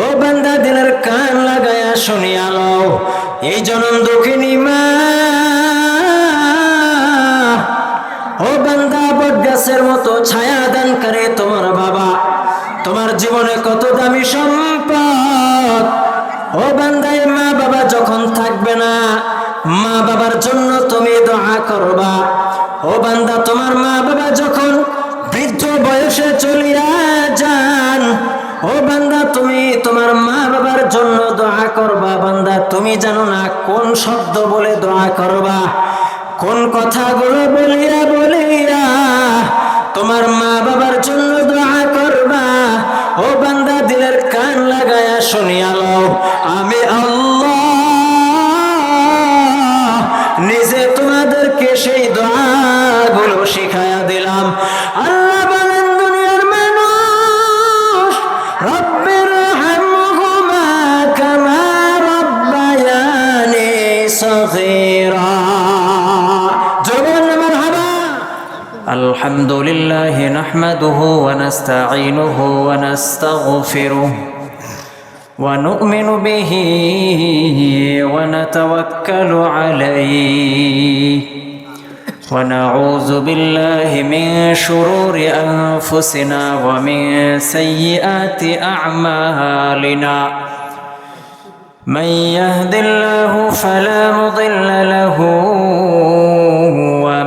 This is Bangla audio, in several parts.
ও বান্দা, দিলের কান লাগায়া শুনিয়ালো এই জনম দুঃখিনী মা। ও বান্দা বট গাছের মতো ছায়া দান করে তোমার বাবা। তোমার জীবনে কত দামি সম্পদ। ও বান্দায় মা বাবা যখন থাকবে না, মা বাবার জন্য তুমি দোয়া করবা। ও বান্দা, তোমার মা বাবা যখন বৃদ্ধ বয়সে চলিয়া ও বান্দা, তুমি তোমার মা বাবার জন্য দোয়া করবা। বান্দা, তুমি জানো না কোন শব্দ বলে দোয়া করবা, কোন কথাগুলো বলিয়া বলিয়া তোমার মা বাবার জন্য দোয়া করবা। ও বান্দা, দিলের কান লাগায়া শুনিয়ালো আমি আল্লাহ নিজে তোমাদেরকে সেই দোয়াগুলো الحمد لله نحمده ونستعينه ونستغفره ونؤمن به ونتوكل عليه ونعوذ بالله من شرور أنفسنا ومن سيئات أعمالنا. من يهد الله فلا مضل له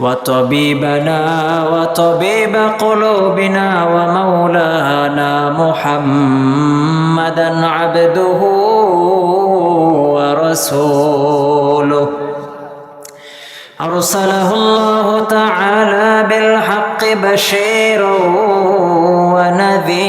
وطبيبنا وطبيب قلوبنا ومولانا محمدا عبده ورسوله. أرسله الله تعالى بالحق بشيرا ونذيرا.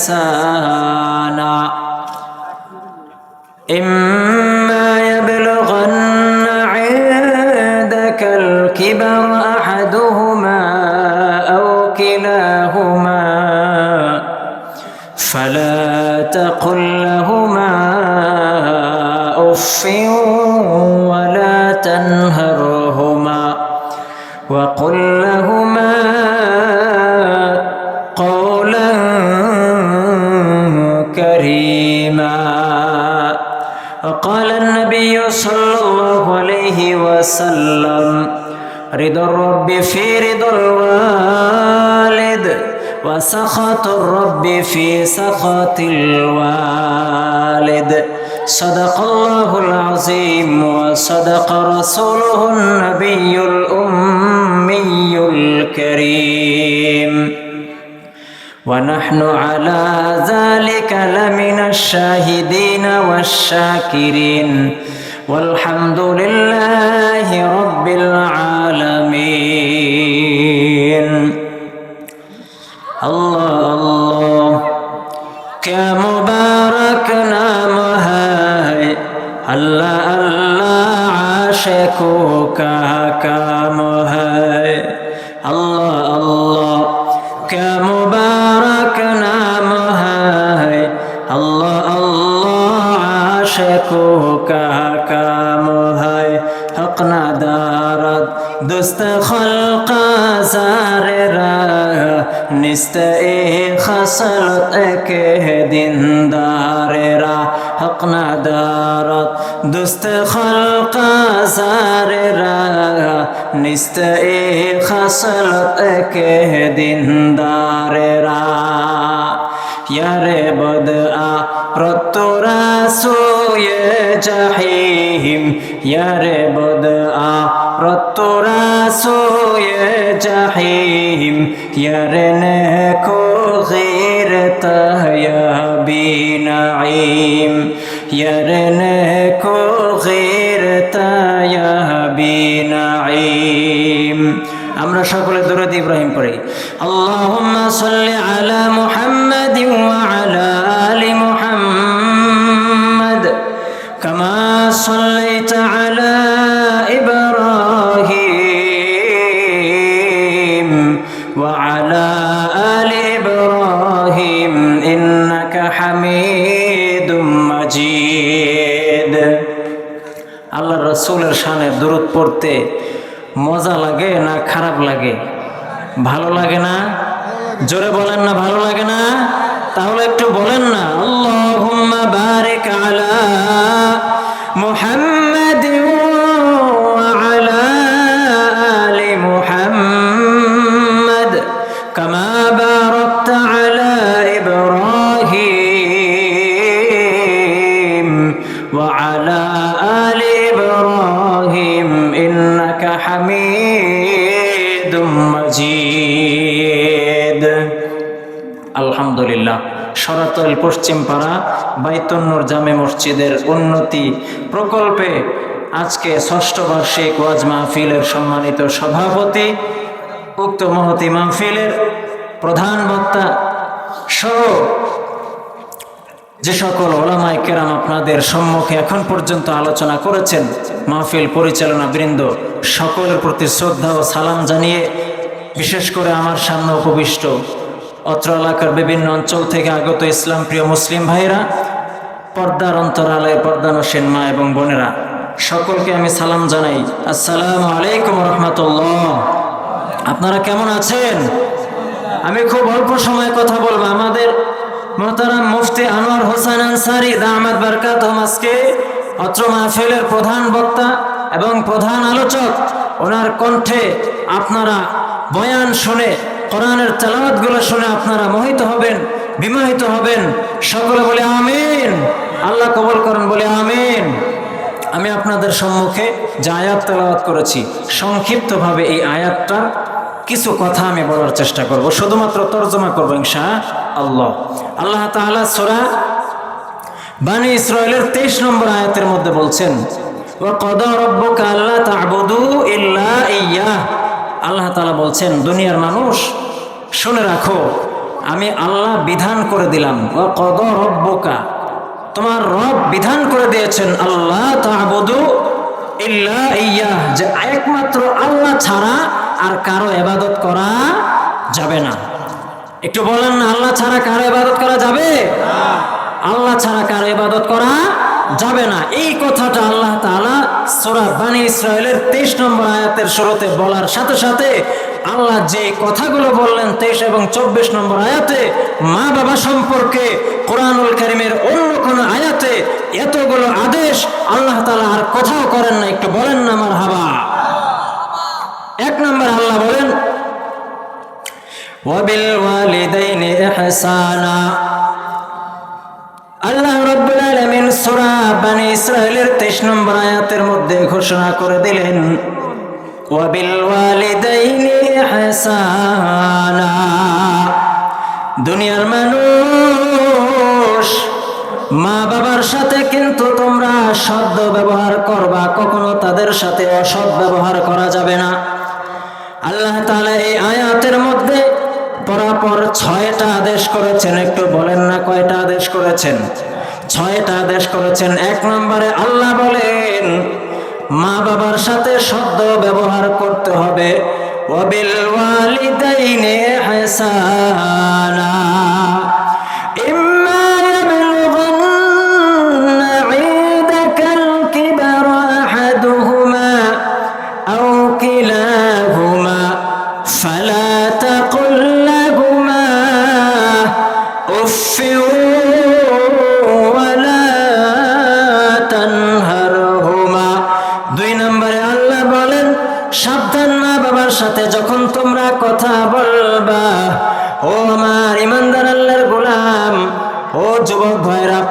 إحسانا إما يبلغن عندك الكبر أحدهما أو كلاهما فلا تقل لهما أف ولا تنهرهما وقل وقال النبي صلى الله عليه وسلم رضا الرب في رضا الوالد وسخط الرب في سخط الوالد. صدق الله العظيم وصدق رسوله النبي الأمي الكريم. ونحن على ذلك لمن الشاهدين والشاكرين والحمد لله رب العالمين الله الله کیا مبارک نام ہے اللہ اللہ عاشقوں کا کام ہے کوکا کام ہے حق ندارد دوست خلق زار را نست ای خسلت اکه دین دار را حق ندارد دوست خلق زار را نست ای خسلت اکه دین دار جحیم یار بدعا رتورا سوی جحیم یار نیکو غیرت یا بی نعیم یار نیکو غیرت یا بی نعیم আমরা সকলে দরুদ ইব্রাহিম পড়ি আল্লাহুম্মা সাল্লি আলা মুহাম্মাদিন ওয়া মুহাম্মাদ ওয়া আলা আলি মুহাম্মাদ কামা বারাকতা আলা ইব্রাহিম وعلى آل إبراهيم إنك حميد مجيد আলহামদুলিল্লাহ সরাতল পশ্চিম পাড়া বাইতন্নুর জামে মসজিদের উন্নতি প্রকল্পে আজকে ষষ্ঠ বার্ষিক ওয়াজ মাহফিলের সম্মানিত সভাপতি, উক্ত মহতি মাহফিলের প্রধান বক্তা সহ যে সকল ওলামাই কেরাম আপনাদের সম্মুখে এখন পর্যন্ত আলোচনা করেছেন মাহফিল পরিচালনা বৃন্দ, সকলের প্রতি শ্রদ্ধা ও সালাম জানিয়ে বিশেষ করে আমার সামনে উপবিষ্ট অত্র এলাকার বিভিন্ন অঞ্চল থেকে আগত ইসলাম প্রিয় মুসলিম ভাইরা পর্দার অন্তরালয়ে পর্দানসীন মা এবং বোনেরা সকলকে আমি সালাম জানাই। আসসালামু আলাইকুম রহমতুল্লাহ। আপনারা কেমন আছেন? আমি খুব অল্প সময় কথা বলব। আমাদের মোহতারাম মুফতি আনোয়ার হোসেন আনসারি দামাদ বারকাত আজকে অত্র মাহফিলের প্রধান বক্তা এবং প্রধান আলোচক, ওনার কণ্ঠে আপনারা বয়ান শুনে, কোরআনের তেলাওয়াতগুলো শুনে আপনারা মোহিত হবেন, বিমোহিত হবেন। সকলে বলে আমিন। আল্লাহ কবল করেন, বলে আমিন। আমি আপনাদের সম্মুখে যে আয়াত তেলাওয়াত করেছি, সংক্ষিপ্তভাবে এই আয়াতটা কিছু কথা আমি বলার চেষ্টা করব। শুধুমাত্র তর্জমা করব ইনশা আল্লাহ আল্লাহ তাহলে সোরা বানি ইসরায়েলের তেইশ নম্বর আয়াতের মধ্যে বলছেন আল্লাহ তালা বলছেন, দুনিয়ার মানুষ, শুনে রাখো, আমি আল্লাহ বিধান করে দিলাম। ও কদ রব্বকা তোমার রব বিধান করে দিয়েছেন আল্লাহ ইয়া যে একমাত্র আল্লাহ ছাড়া আর কারও এবাদত করা যাবে না। একটু বলেন, আল্লাহ ছাড়া কারও এবাদত করা যাবে? আল্লাহ ছাড়া কারও এবাদত করা যাবে না। এই কথাটা আল্লাহ তাআলা সূরা বানি ইসরায়েলের 23 নম্বর আয়াতের শুরুতে বলার সাথে সাথে আল্লাহ যে কথাগুলো বললেন 23 এবং 24 নম্বর আয়াতে, মা বাবা সম্পর্কে কোরআনুল কারীমের অন্য কোন আয়াতে এতগুলো আদেশ আল্লাহ তাআলা আর কোথাও করেন না, একটু বলেন না আমার হাবা এক নম্বর আল্লাহ বলেন, ওয়াবিল ওয়ালিদাইনি ইহসানা। আল্লাহ রাব্বুল আলামিন সূরা বানি ইসরাইলের 23 নম্বর আয়াতের মধ্যে ঘোষণা করে দিলেন ওয়ালিদাইনি দুনিয়ার মানুষ, মা বাবার সাথে কিন্তু তোমরা সদ্য ব্যবহার করবা, কখনো তাদের সাথে অসৎ ব্যবহার করা যাবে না। আল্লাহ তাআলা এই আয়াতের মধ্যে পরাপর ছয়টা আদেশ করেছেন, একটু বলেন না কয়টা আদেশ করেছেন? ছয়টা আদেশ করেছেন। এক নম্বরে আল্লাহ বলেন, মা বাবার সাথে সদ্য ব্যবহার করতে হবে। ওয়াবিল ওয়ালিদাইনি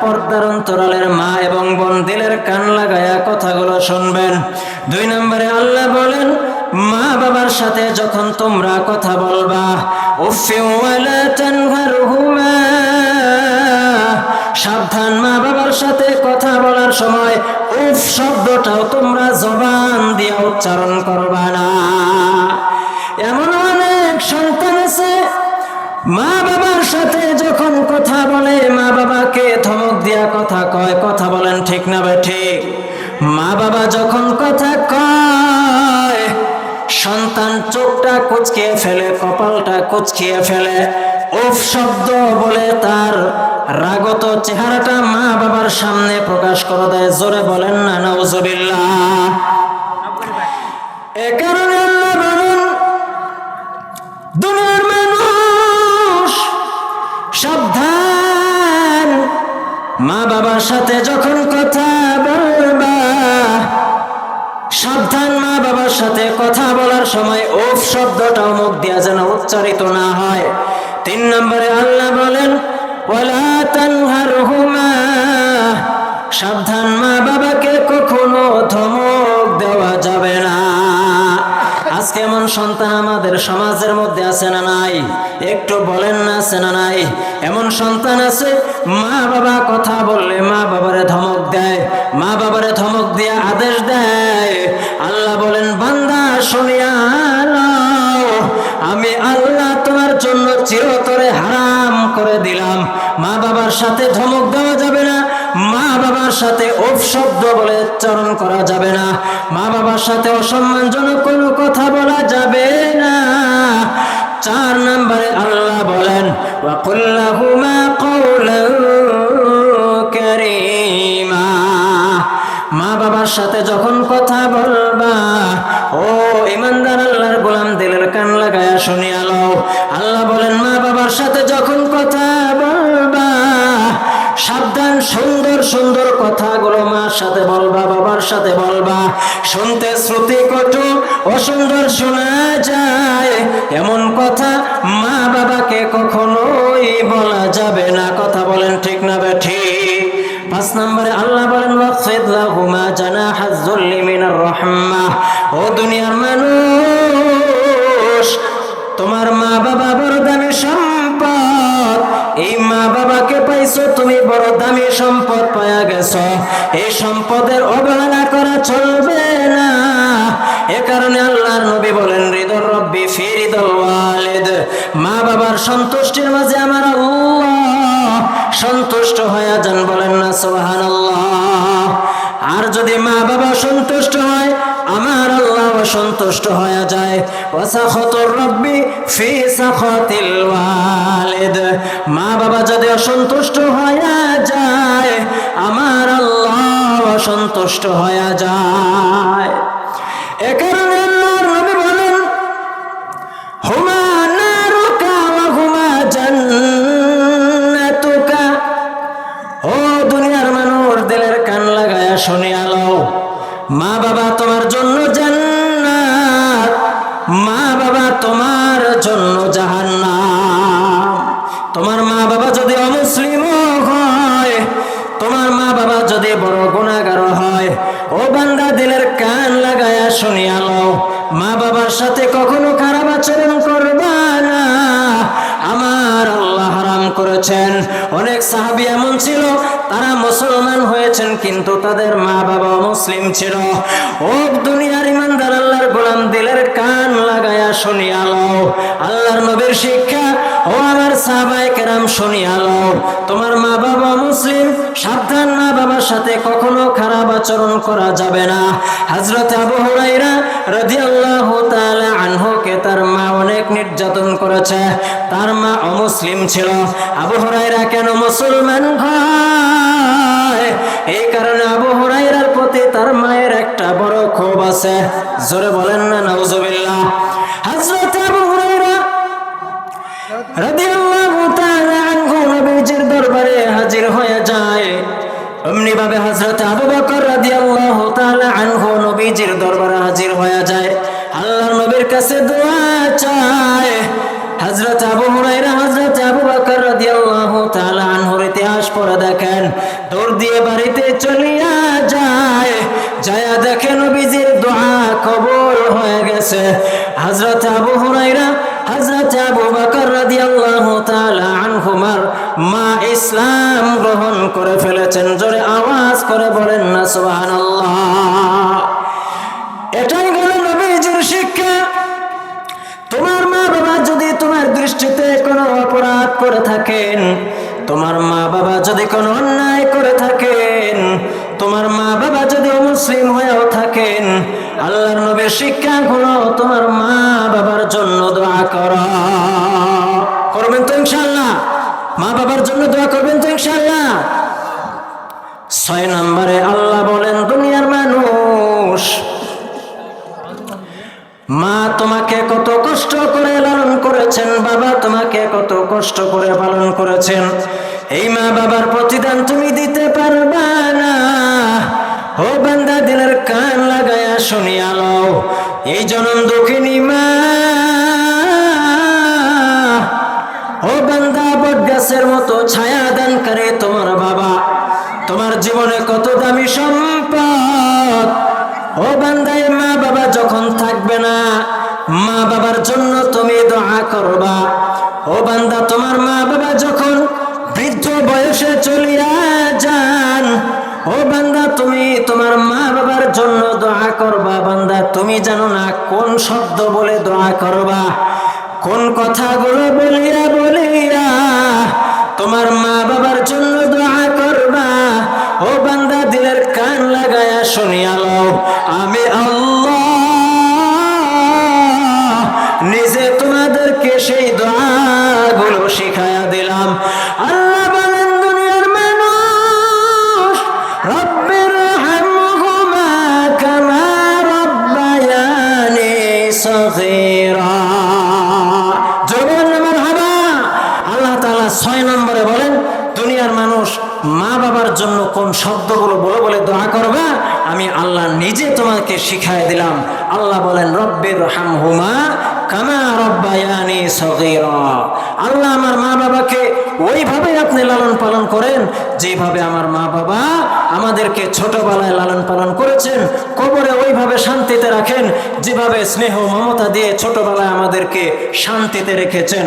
পর্দার অন্তরালের মা এবং বোন দিলের কান লাগায়া কথাগুলো শুনবেন। দুই নম্বরে আল্লাহ বলেন, মা বাবার সাথে যখন তোমরা কথা বলবা সাবধান মা বাবার সাথে কথা বলার সময় উফ শব্দটাও তোমরা জবান দিয়ে উচ্চারণ করবা না। এমন অনেক সন্তান আছে, মা কয়, কথা বলেন ঠিক না বে ঠিক? মা বাবা যখন কথা কয়, সন্তান চোখটা কুচকিয়ে ফেলে, কপালটা কুচকিয়ে ফেলে। উফ শব্দ বলে তার রাগত চেহারাটা মা বাবার সামনে প্রকাশ করে দেয়। জোরে বলেন না নওজবিল্লাহ এ কারণে মা সাথে যখন কথা বলবা, সাবধান মা বাবার সাথে কথা বলার সময় ওফ শব্দটাও মুখ দিয়া যেন উচ্চারিত না হয়। তিন নম্বরে আল্লাহ বলেন সাবধান মা বাবাকে কখনো ধমক সন্তান আমাদের সমাজের মধ্যে আছে না নাই? একটু বলেন না আছে না নাই? এমন সন্তান আছে, মা বাবা কথা বললে মা বাবারে ধমক দেয়, মা বাবারে ধমক দিয়ে আদেশ দেয়। আল্লাহ বলেন, বান্দা শুনিয়া আমি আল্লাহ তোমার জন্য চিরতরে হারাম করে দিলাম। মা বাবার সাথে ধমক দেওয়া যাবে না মা বাবার সাথে ওফ শব্দ বলে উচ্চারণ করা যাবে না। মা বাবার সাথে অসম্মানজনক কোনো কথা বলা যাবে না। চার নম্বরে আল্লাহ বলেন মা বাবার সাথে যখন কথা বলবা, ও ইমানদার আল্লাহর গোলাম, দিলের কান লাগায়া শুনিয়া লও। আল্লাহ বলেন মা বাবার সাথে যখন কথা সাবধান সুন্দর সুন্দর কথাগুলো মার সাথে বলবা, বাবার সাথে বলবা। শুনতে শ্রুতি কটু, অসুন্দর শোনা যায়। এমন কথা মা বাবাকে কখনোই বলা যাবে না। কথা বলেন ঠিক না বে ঠিক? পাঁচ নম্বরে আল্লাহ বলেন ও দুনিয়ার সম্পদের অবহেলা করা চলবে না। এ কারণে আল্লাহর নবী বলেন হৃদর রব্বি ফি হৃদল ওয়ালিদ। মা বাবার সন্তুষ্টির মাঝে আমার সন্তুষ্ট হয়ে যান বলেন না, সুবহানাল্লাহ। আর যদি মা বাবা সন্তুষ্ট হয়, আমার আল্লাহ সন্তুষ্ট হয়ে যায়। ওয়াসাখতুর রব্বি ফি সাখাতিল ওয়ালিদ। মা বাবা যদি অসন্তুষ্ট হয়ে যায়, আমার আল্লাহ অসন্তুষ্ট হয়ে যায়। এ করেছেন। অনেক সাহাবি এমন ছিল, তারা মুসলমান হয়েছেন, কিন্তু তাদের মা বাবা মুসলিম ছিল। ও দুনিয়ার ইমানদার, আল্লাহর গোলাম দিলের কান লাগায়া শুনিয়া লও। আল্লাহর নবীর শিক্ষা ও আমার সাহাবায় কেরাম শুনিয়া লও। তোমার মা বাবা মুসলিম, সাবধান বাবার সাথে কখনো খারাপ আচরণ করা যাবে না। হযরত আবু হুরাইরা রাদিয়াল্লাহু তাআলা আনহুকে তার মা অনেক নির্যাতন করেছে। তার মা অমুসলিম ছিল। আবু হুরাইরা কেন মুসলমান হয়? এই কারণে আবু হুরাইরার প্রতি তার মায়ের একটা বড় ক্ষোভ আছে। জোরে বলেন। দেখে নবীজির দোয়া কবুল হয়ে গেছে। হযরত আবু হুরায়রা, হযরত আবু বকর রাদিয়াল্লাহু তাআলা আনহুমার মা ইসলাম গ্রহণ করে ফেলেছেন। জোরে আওয়াজ করে বলেন না, সুবহানাল্লাহ। এটাই গেল নবীজির শিক্ষা। তোমার মা বাবা যদি তোমার দৃষ্টিতে কোনো অপরাধ করে থাকেন, তোমার মা বাবা যদি কোনো অন্যায় করে থাকেন, তোমার মা বাবা যদি মুসলিম নবীর শিক্ষা হলো তোমার মা বাবার জন্য দোয়া কর। করবেন তো ইনশাল্লাহ মা বাবার জন্য দোয়া করবেন তো ইনশাল্লাহ ছয় নম্বরে আল্লাহ বলেন, দুনিয়ার মানুষ, মা তোমাকে কত কষ্ট করে লালন করেছেন, বাবা তোমাকে কত কষ্ট করে পালন করেছেন। এই মা বাবার এই জনম দুঃখিনী মা। ও বান্দা বট গাছের মতো ছায়া দান করে তোমার বাবা। তোমার জীবনে কত দামি সম্পদ। ও বান্দাই মা বাবা যখন থাকবে না, মা বাবার জন্য তুমি দোয়া করবা। ও বান্দা, তোমার মা বাবা যখন বৃদ্ধ বয়সে চলিয়া যান ও বান্দা, তুমি তোমার মা বাবার জন্য দোয়া করবা। বান্দা, তুমি জানো না কোন শব্দ বলে দোয়া করবা? কোন কথাগুলো বলিয়া বলিয়া তোমার মা বাবার জন্য দোয়া নিজে তোমাকে শিখাই দিলাম। আল্লাহ বলেন রব্বের হাম হুমা কামা রব্বায়ানি সগীরা। আল্লাহ আমার মা বাবাকে ওইভাবে আপনি লালন পালন করেন যেভাবে আমার মা বাবা আমাদেরকে ছোটবেলায় লালন পালন করেছেন, কবরে ওইভাবে শান্তিতে রাখেন যেভাবে স্নেহ মমতা দিয়ে ছোটবেলায় আমাদেরকে শান্তিতে রেখেছেন।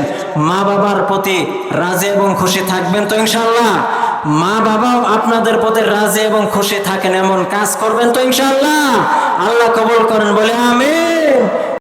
মা বাবার প্রতি রাজে এবং খুশি থাকবেন তো ইনশাল্লাহ মা বাবাও আপনাদের পথে রাজে এবং খুশি থাকেন, এমন কাজ করবেন তো ইনশাল্লাহ আল্লাহ কবল করেন, বলে আমিন।